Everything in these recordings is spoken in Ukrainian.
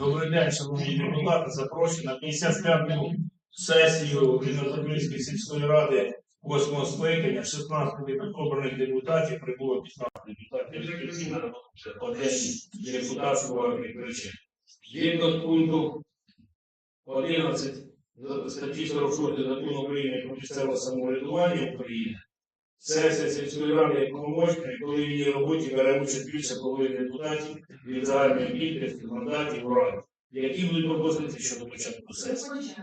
Добрий день, шановні депутати. Запрошую на 55-ту сесію Рівнозапільської сільської ради 8 скликання. 16 обраних депутатів прибуло 15 депутатів. Один депутатського причини. Згідно пункту 11 статті 46 закону України про місцеве самоврядування України, сесія сільської ради як коли в її роботі бере участь більше половини депутатів від загальної кількості мандатів у. Які будуть пропозиції щодо початку сесії?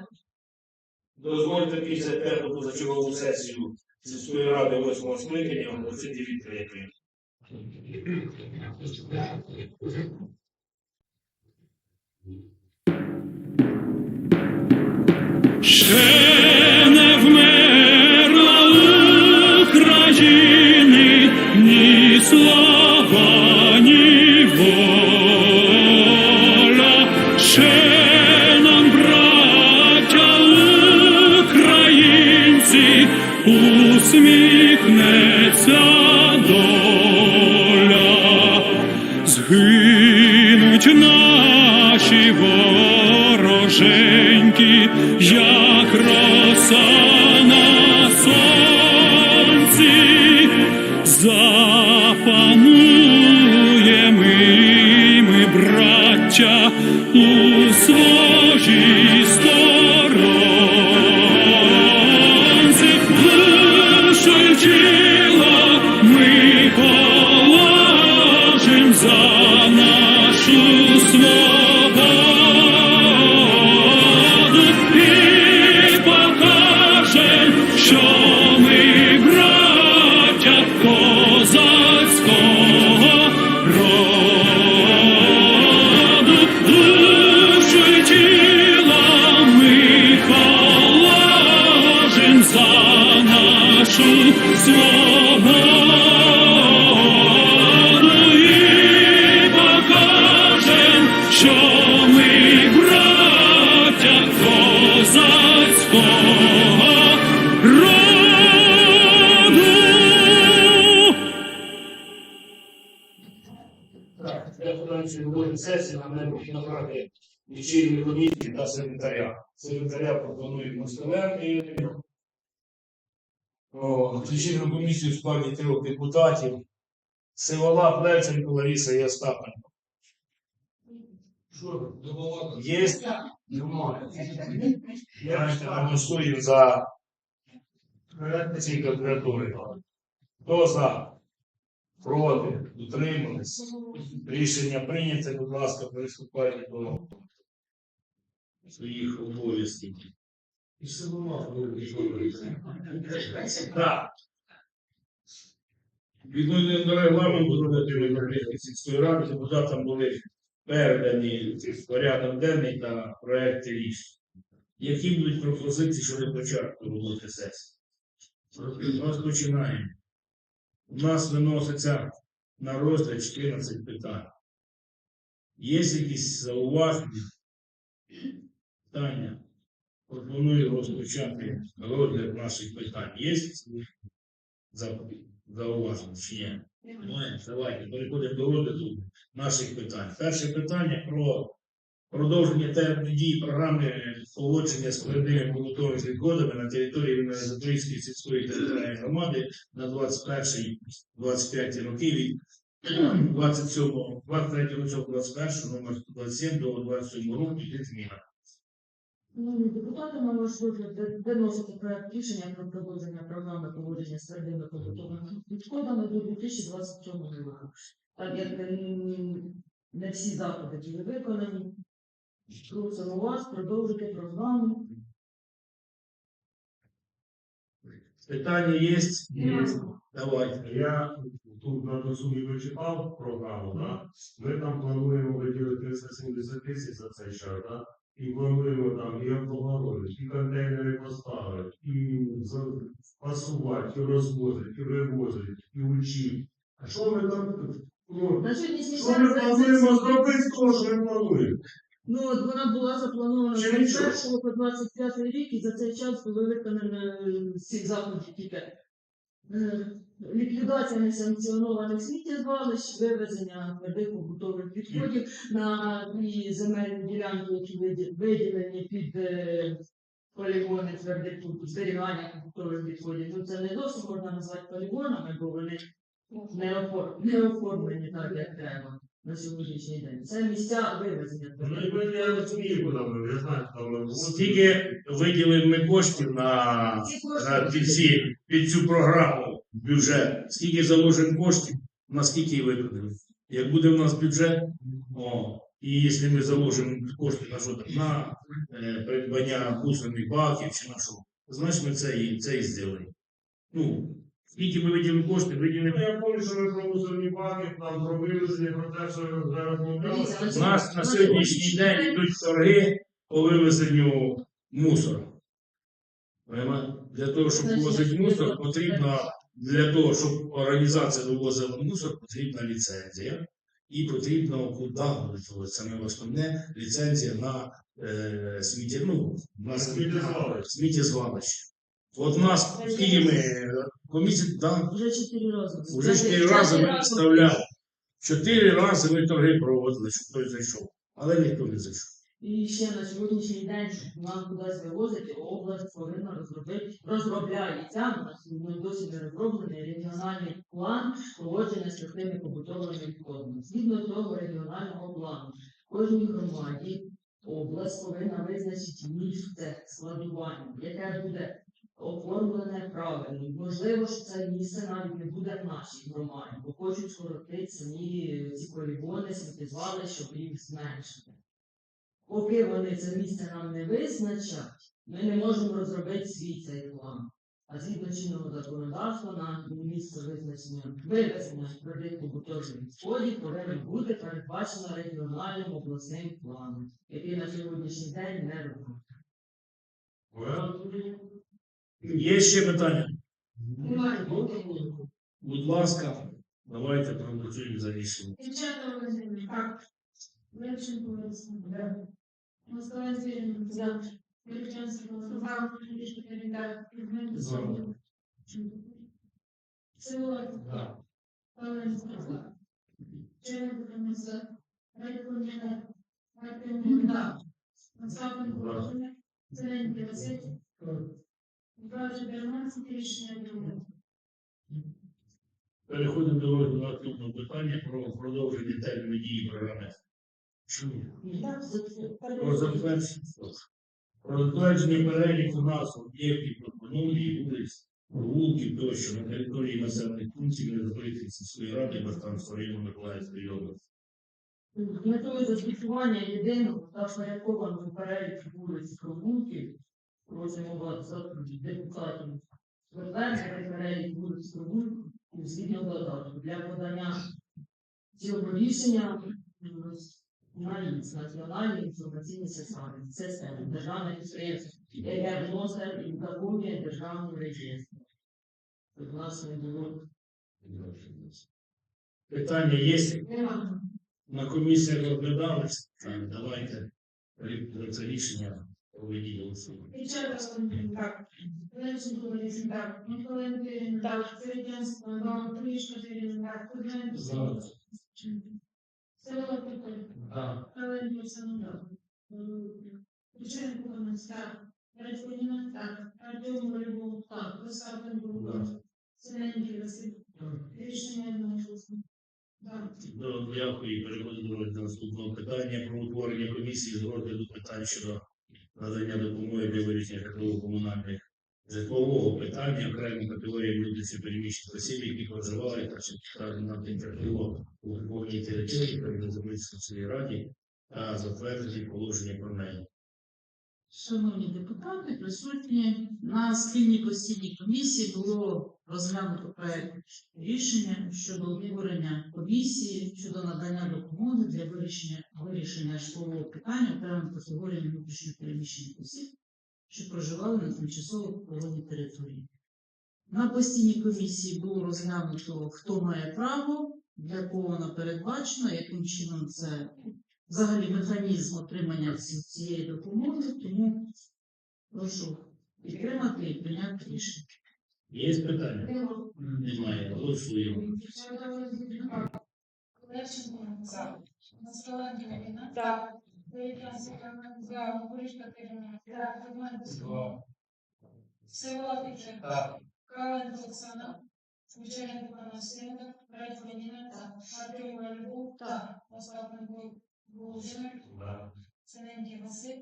Дозвольте після п'яту позачергову сесію сільської ради восьмого скликання оголосити відкритою. Ще наші вороженьки, як Лічильну комісію в складі трьох депутатів. Сивола, Плеченко, Лариса і Остапенко. Є? Немає. Я голосую за ці кандидатури. Хто за? Проти? Утримались? Рішення прийнято, будь ласка, приступайте до своїх обов'язків. Так. Відповідно до регламенту роботи Європейської сільської ради депутатам були передані порядок денний та проекти рішень. Які будуть пропозиції щодо початку роботи сесії? Розпочинаємо. У нас виноситься на розгляд 14 питань. Є якісь зауваження? Питання? Пропоную розпочати розгляд наших питань. Є за- зауваження чи ні? Немає? Давайте переходимо до розгляду наших питань. Перше питання про продовження терміну дії програми поводження з твердими побутовими відходами на території Запорізької сільської територіальної громади на 21-25 роки від 27, 23 року 21 номер 27 до 27 року зі змінами. Шановні депутати, на ваш розгляд виносити проект рішення про продовження програми поводження з твердими побутовими відходами до 2027 року. Так як не всі заходи були виконані, просимо вас продовжити програму. Питання є? Є. Давайте. Я тут на досугі вичитав програму, да? ми там плануємо виділити 370 тисяч за цей час, да? І плануємо там і автогороди, і контейнери поставити, і фасувати, і розвозити, і вивозити, і учити. А що ми там, ну, На сьогоднішній що ми час плануємо зробити з того, що ми плануємо? ну, от вона була запланована з Чи нічого? 21 по 25 рік, і за цей час було виконано е, всіх заходів тільки. Е, Ліквідація несанкціонованих сміттєзвалищ, вивезення твердих побутових відходів на ті земельні ділянки, які виділені під е, полігони твердих зберігання побутових відходів. Ну це не досить можна назвати полігонами, бо вони не оформлені так, як треба на сьогоднішній день. Це місця вивезення Ну, твердих якби я розумію, куди ми, я знаю, там Скільки виділили ми коштів на, Ці кошти- на ці під цю програму бюджет? Скільки заложено коштів, наскільки і витратили? Як буде в нас бюджет, о, і якщо ми заложимо кошти на що там, на е, придбання мусорних баків чи на що, значить ми це і, це і зробимо. Ну, скільки ми виділимо коштів, Ну, виділимо. Я пам'ятаю, що ви про мусорні баки, там про вивезення, про те, що вже У нас на сьогоднішній день йдуть торги по вивезенню мусору. Для того, щоб вивозити мусор, потрібно для того, щоб організація вивозила мусор, потрібна ліцензія. І потрібно куди саме основне ліцензія на е, сміття, ну, на Сміттєзвалище. Сміттєзвалище. От у нас скільки ми комісія, да, Вже чотири рази. вже чотири рази ми виставляли. Чотири рази ми торги проводили, щоб хтось зайшов. Але ніхто не зайшов. І ще на сьогоднішній день нам кудись вивозити, область повинна розробити, розробляється, у нас ну, досі не розроблений регіональний план поводження з такими побутовими відходами. Згідно цього регіонального плану, кожній громаді область повинна визначити місце складування, яке буде оформлене правильно. Можливо, що це місце навіть не буде в нашій громаді, бо хочуть скоротити самі ці полігони, сміттєзвали, щоб їх зменшити поки вони це місце нам не визначать, ми не можемо розробити свій цей план. А згідно чинного законодавства на місце визначення вивезення твердих побутових відходів повинно бути передбачено регіональним обласним планом, який на сьогоднішній день не розроблений. Є ще питання? Будь ласка, давайте проголосуємо за рішення. Дівчата Володимир. Так. Левченко Олександр. Москва Звірина. За. Величанський голосував. Політичний коментар. Кузьменко За. Сергій. Силовик. Да. Павленко. За. Черенко Тамас. За. Радько Ніна. Артем Ніна. Остапенко За. Володимир. Зеленський Василь. Переходимо до розгляду наступного питання про продовження терміну дії програми. Про затвердження. Про затвердження переліку нас об'єктів пропонує вулиць, провулків тощо на території населених пунктів Мелітопольської сільської ради Бартанського району Миколаївської області. З метою застосування єдиного та впорядкованого переліку вулиць і провулків просимо вас за депутатів затвердити перелік вулиць і згідно додатку для подання цього рішення на ІНС, Національний інформаційний системи, системи державне підприємство, яке вносить і узаконює державний реєстр. Нас не було Питання є? Нема. На комісіях розглядалися. Давайте при- це рішення Так. Так. Миколаївна Так. Середянська. За. Трішка Так. Павленко. Так. Павленко Олександр. Кучеренко Тамас. Так. Радько Так. Артем Володимир. Так. Остапенко Володимир. Зеленський Василь. Рішення одноголосно. Ну, Дякую. Переходимо до наступного питання про утворення комісії з розгляду питань щодо надання допомоги для вирішення житлово-комунальних житлового питання окремим категоріям вулиці переміщених осіб, які проживали та чи на у окупованій території при Запорізькій раді та затвердити положення про неї. Шановні депутати, присутні на спільній постійній комісії було розглянуто проект рішення щодо утворення комісії щодо надання допомоги для вирішення вирішення житлового питання окремим категоріям внутрішньо переміщених осіб, що проживали на тимчасово окупованій території. На постійній комісії було розглянуто, хто має право, для кого воно передбачено, яким чином це взагалі механізм отримання ці- цієї допомоги, тому прошу підтримати і прийняти рішення. Є питання? Нема. Немає. Голосуємо. Левченко. За. Москаленко Ірина. За. Деяка Світлана. За. Куришка Катерина. За. Роман. Всеволод Володимир. Синенький Василь.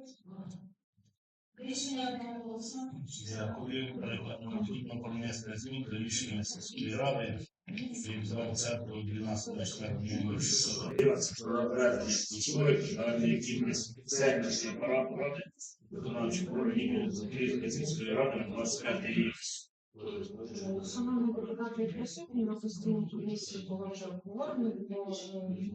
Рішення одноголосно. Дякую. Переходимо наступно про внесення змін до рішення сільської ради від 20.12.24 номер 611 про обрання історики на необхідність спеціальності апарату ради виконавчих органів Запорізької сільської ради на 25 рік. Шановні депутати присутні на постійній комісії було вже обговорено, було е,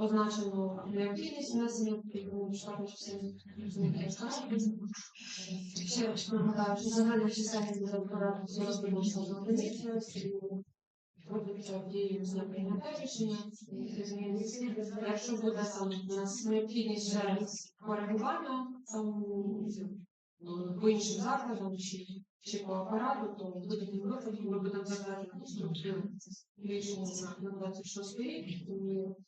означено необхідність внесення відповідно штатних чисельних змін скарги. Ще раз нагадаю, що загальна чисельність за апарату це розповідно за одиницю, робиться дією з прийняття рішення, і зміни цілі. Якщо буде саме у нас необхідність вже коригування там ну, по іншим закладам чи чи по апарату, то в будь-якому випадку ми будемо затверджувати структуру рішення на 26 рік, і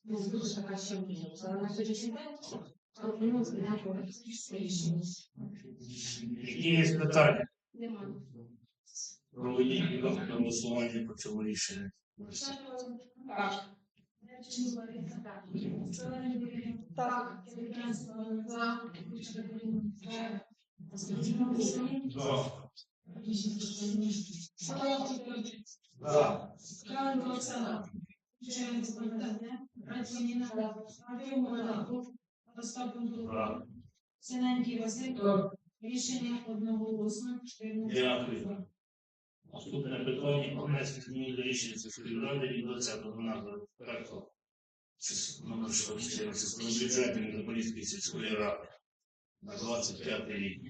ну, буде така ще можливість. Але на сьогоднішній день пропоную зміняти рішення. Є питання. Немає. Проведіть будь ласка, голосування по цьому рішенню. Так. Так. Так. За. За. Каленко Оксана. Звичайно, Пана Радько Ніна. Остапенко Володимир. Синенький Василь. Рішення одноголосно. Дякую. Наступне питання про внесення змін до рішення сільської ради від 20.12.1 номер 14 про бюджетами Запорізької сільської ради на 25 рік.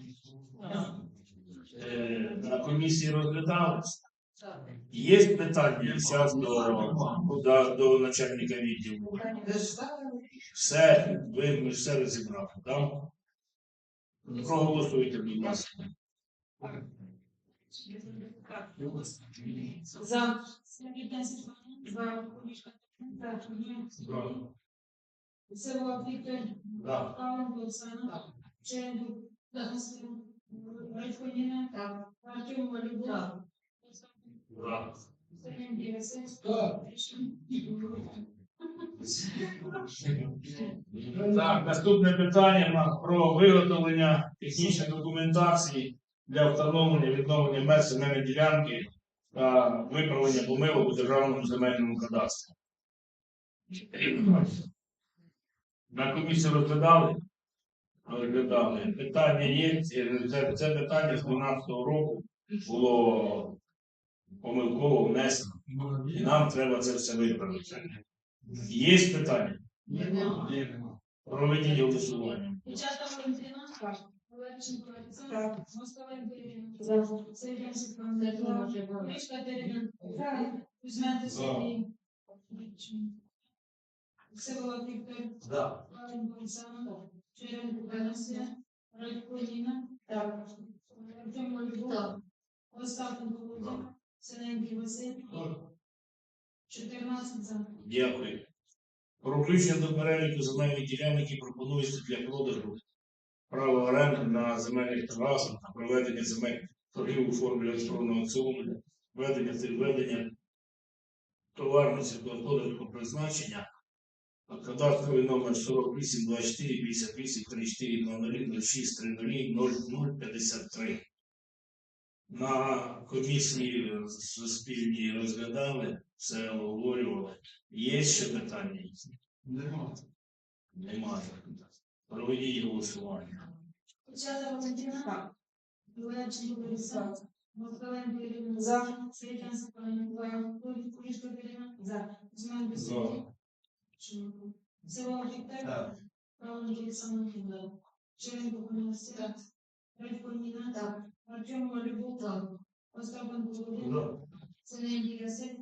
Е, На комісії розглядали. Є питання до, до, до начальника відділу. Все, ви ми все розібрали, так? Проголосуйте, будь ласка. За. За. За. Всеволод Віктор. Да. Каленко Оксана. Черенко. Василь. Радько Ніна. Так. Артем Володимир. Так. Да. Синенький Василь. Рішення. Так, наступне питання про виготовлення технічної документації для встановлення відновлення меж земельної ділянки та виправлення помилок у державному земельному кадастрі. На комісії розглядали? Розглядали. Питання є. Це, це питання з 12 року було помилково внесено. Нам треба це все виправити. Є питання? Проведіть голосування. Дівчата Валентина. Левченко Олександр. Москаленко Ірина. Сергій Кузьменко Сергій. Всеволод Віктор. Черенко Панасія. Радько Ніна. Так. Артем Володимир. Остапенко Володимир. Синенький Василь. 14 за. Дякую. Про включення до переліку земельних ділянок, які пропонуються для продажу права оренди на земельних трасах та проведення земель торгів у формі електронного аукціону, ведення та ведення товарно сільськогосподарського призначення, кадастровий номер 48 24 58 34 00 06 30 00 53. На комісії спільній розглядали, все обговорювали. Є ще питання? Немає. Немає. Проведіть голосування. Дівчата Валентина. Левченко Олександр. Москаленко Ірина. За. Світлана. За. Куришка Катерина. За. Кузьменко Сергій. Всеволод Віктор. Так. Каленко Олександр. Черенко Панасія. Радько Ніна. Так. Артем Володимир. Так. Остапенко Володимир. Синенький Василь.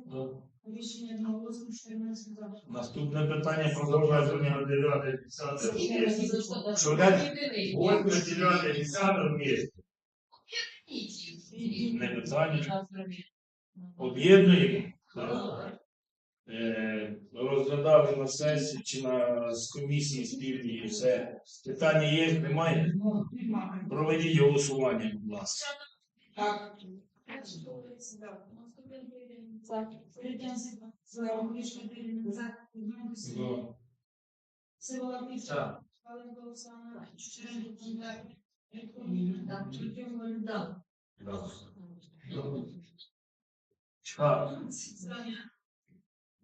Рішення одноголосно 14 за. Наступне питання про затвердження на 9 10 Що далі? 8 9 10 місяць. Не питання. Об'єднуємо. Е, розглядали на сесії чи на з комісії спільні все. Питання є, немає? Проведіть голосування, будь ласка. Так. За. Так,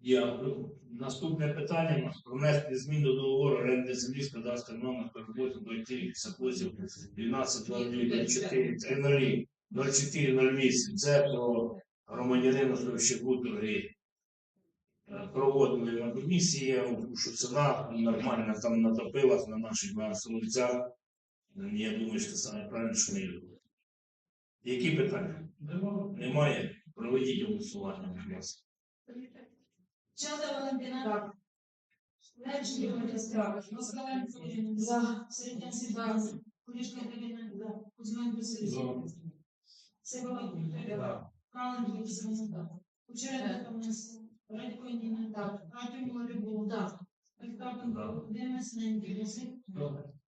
За. Дякую. Наступне питання у нас про внесення змін до договору оренди землі з кадастром номер роботи до активів сапозів 12 04 30 0408. Це про громадянина торги. Е, Проводили на комісії, що ціна нормальна там натопилась на наших на вулицях. Я думаю, що це саме правильно, що ми. Які питання? Немає. Проведіть голосування, будь ласка. Чата Валентина. Так. Левченко Владислав. Москаленко. За. Середнянський за. Кулішка Ірина. За. Кузьменко Сергій. Сивола Півча. Паленко Оксана. Кучеренко Тамаса. Радько Ніна. Так. Артем Валюда. Так. Остапенко Демис Ненький.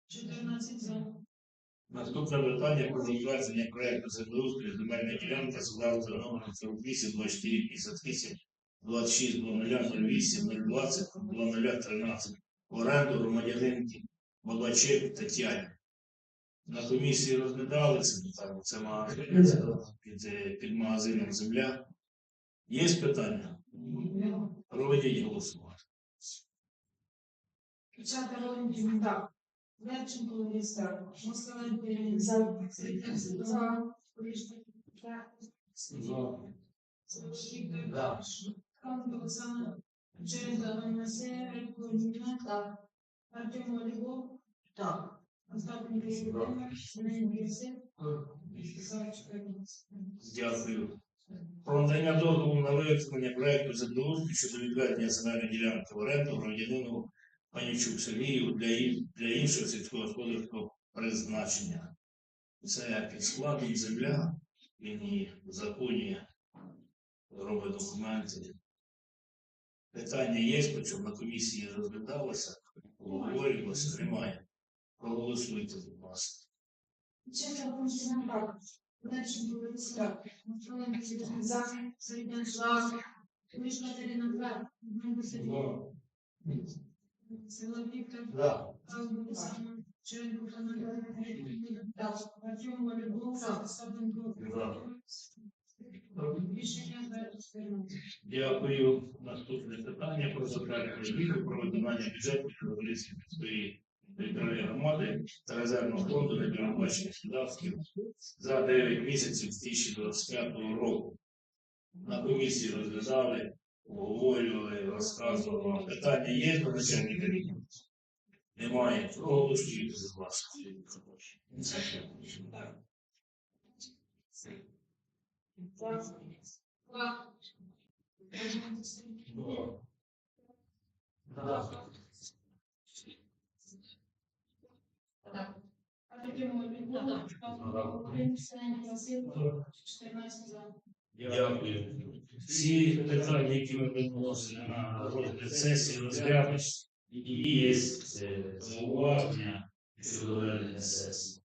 14 за. Наступне питання про затвердження проекту землеустрою земельної ділянки з власною номером 48 24 58 26 00 08 020 0013 в оренду громадянинки Балачек Тетяні. На комісії розглядали це питання, це магазин це під, е, під магазином земля. Є питання? Проведіть голосування. Чата Валентина. Так. Левченко Владислав. Москаленко. За. За. Кулішка. Да. Кучеренко Тамаса. Радько Ніна. Так. Артем Валюда. Так. Ірина. Ненький Василь. За. 14. Дякую. Про надання дозволу на виготовлення проекту землеустрою щодо відведення земельної ділянки в оренду громадянину Панічук Сергію для, для іншого сільськогосподарського призначення. Це під складом земля, він її в законі робить документи. Питання є, причому на комісії розглядалося, обговорювалося, немає. Проголосуйте, будь ласка. Чата Валентина. Рішення Дякую. Наступне питання про затвердження звіту про виконання бюджету Криворізької міської територіальної громади та резервного фонду на передбачених видатків за 9 місяців 2025 року. На комісії розглядали, обговорювали, розказували. Питання є до начальника відділу? Немає. Проголосуйте, будь ласка. Дякую. Всі питання, які ми виносили на розгляд сесії, розглянуть, і є е, зауваження щодо ведення сесії.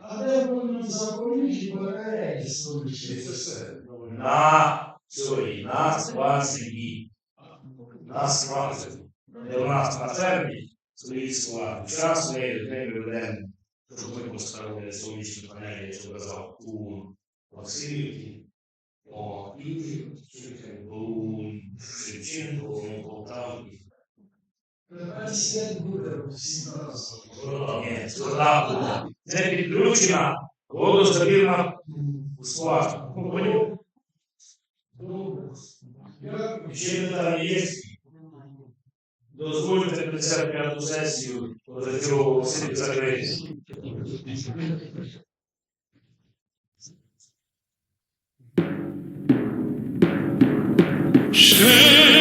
А де вони заповіті бере На сьогодні, на сквасені. На сквасені. Де у нас на фермі стоїть склад. Час ми не виведемо, щоб ми поставили сонячні панелі, я казав, у Васильівці. О, і Шевченко, у Полтаві. Це підключена водозабірна поняв? Ще питання є? Дозвольте 55 сесію позачергового сесію закрити. Ще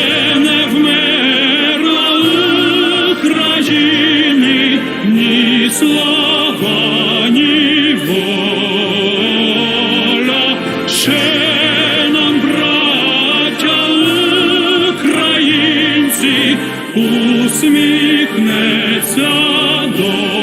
усміхнеться доля,